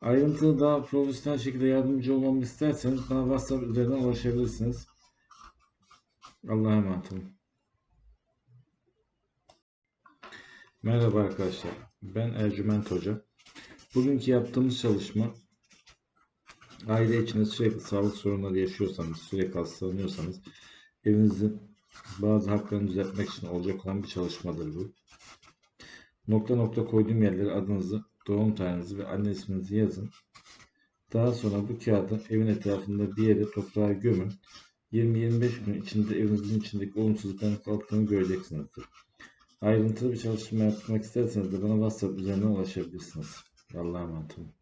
Ayrıntılı daha profesyonel şekilde yardımcı olmamı isterseniz bana WhatsApp üzerinden ulaşabilirsiniz. Allah'a emanet olun. Merhaba arkadaşlar. Ben Ercüment Hoca. Bugünkü yaptığımız çalışma aile içinde sürekli sağlık sorunları yaşıyorsanız, sürekli hastalanıyorsanız evinizin bazı haklarını düzeltmek için olacak olan bir çalışmadır bu. Nokta nokta koyduğum yerlere adınızı, doğum tarihinizi ve anne isminizi yazın. Daha sonra bu kağıdı evin etrafında bir yere toprağa gömün. 20-25 gün içinde evinizin içindeki olumsuzlukların kalktığını göreceksinizdir. Ayrıntılı bir çalışma yapmak isterseniz de bana WhatsApp üzerinden ulaşabilirsiniz. Allah'a emanet olun.